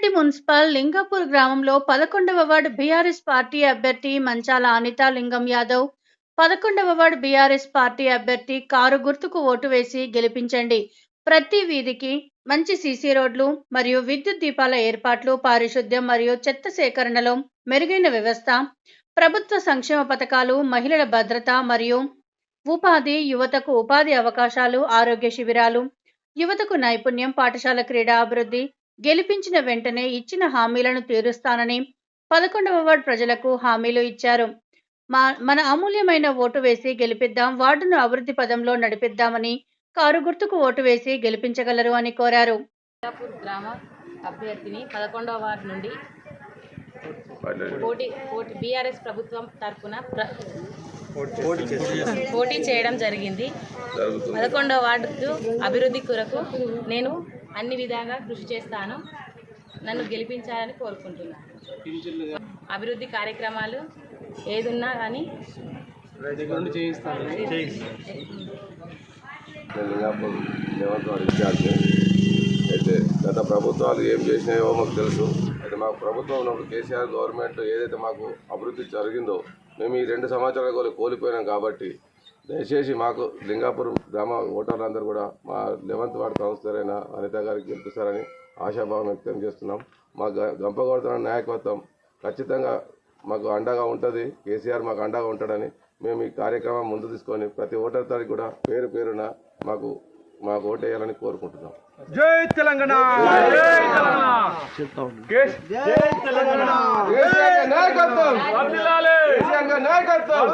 Rangareddy municipal Lingapur గ్రామంలో పదకొండవ ward BRS party అభ్యర్థి మంచాల అనితా లింగం యాదవ్ పదకొండవ వార్డు బీఆర్ఎస్ పార్టీ అభ్యర్థి కారు గుర్తుకు ఓటు వేసి గెలిపించండి. ప్రతి వీధికి మంచి సీసీ రోడ్లు మరియు విద్యుత్ దీపాల ఏర్పాట్లు పారిశుద్ధ్యం మరియు చెత్త సేకరణలో మెరుగైన వ్యవస్థ ప్రభుత్వ సంక్షేమ పథకాలు మహిళల భద్రత మరియు ఉపాధి యువతకు ఉపాధి అవకాశాలు ఆరోగ్య శిబిరాలు యువతకు నైపుణ్యం పాఠశాల క్రీడా అభివృద్ధి గెలిపించిన వెంటనే ఇచ్చిన హామీలను తీరుస్తానని పదకొండవ వార్డు ప్రజలకు హామీలు ఇచ్చారు. మా మన అమూల్యమైన ఓటు వేసి గెలిపిద్దాం వార్డును అభివృద్ధి పదంలో నడిపిద్దామని కారు గుర్తుకు ఓటు వేసి గెలిపించగలరు అని కోరారు. గ్రామ అభ్యర్థిని పదకొండవ వార్డు నుండి పోటీ పోటీ బీఆర్ఎస్ ప్రభుత్వం తరఫున పోటీ చేయడం జరిగింది. పదకొండవ వార్డుకు అభివృద్ధి కొరకు నేను అన్ని విధాలుగా కృషి చేస్తాను. నన్ను గెలిపించాలని కోరుకుంటున్నాను అభివృద్ధి కార్యక్రమాలు ఏదున్నా కానీ అయితే గత ప్రభుత్వాలు ఏం చేసినాయో మాకు తెలుసు. అయితే మాకు ప్రభుత్వం ఉన్నప్పుడు కేసీఆర్ గవర్నమెంట్ ఏదైతే మాకు అభివృద్ధి జరిగిందో మేము ఈ రెండు సంవత్సరాల కోలి కోల్పోయినాం కాబట్టి దయచేసి మాకు లింగాపురం గ్రామ ఓటర్లందరూ కూడా మా లెవెంత్ వార్డు కౌన్సిలర్ అయిన అనిత గారికి గెలిపిస్తారని ఆశాభావం వ్యక్తం చేస్తున్నాం. మా గ- నాయకత్వం ఖచ్చితంగా మాకు అండగా ఉంటుంది. కేసీఆర్ మాకు అండగా ఉంటాడని మేము ఈ కార్యక్రమం ముందు తీసుకొని ప్రతి ఓటర్ తారీఖు కూడా పేరు పేరున మాకు మాకు ఓటేయాలని కోరుకుంటున్నాం. జై తెలంగాణ! జై తెలంగాణ! కేస్ జై తెలంగాణ! నాయకత్వం! వర్ధిల్లాలి నాయకత్వం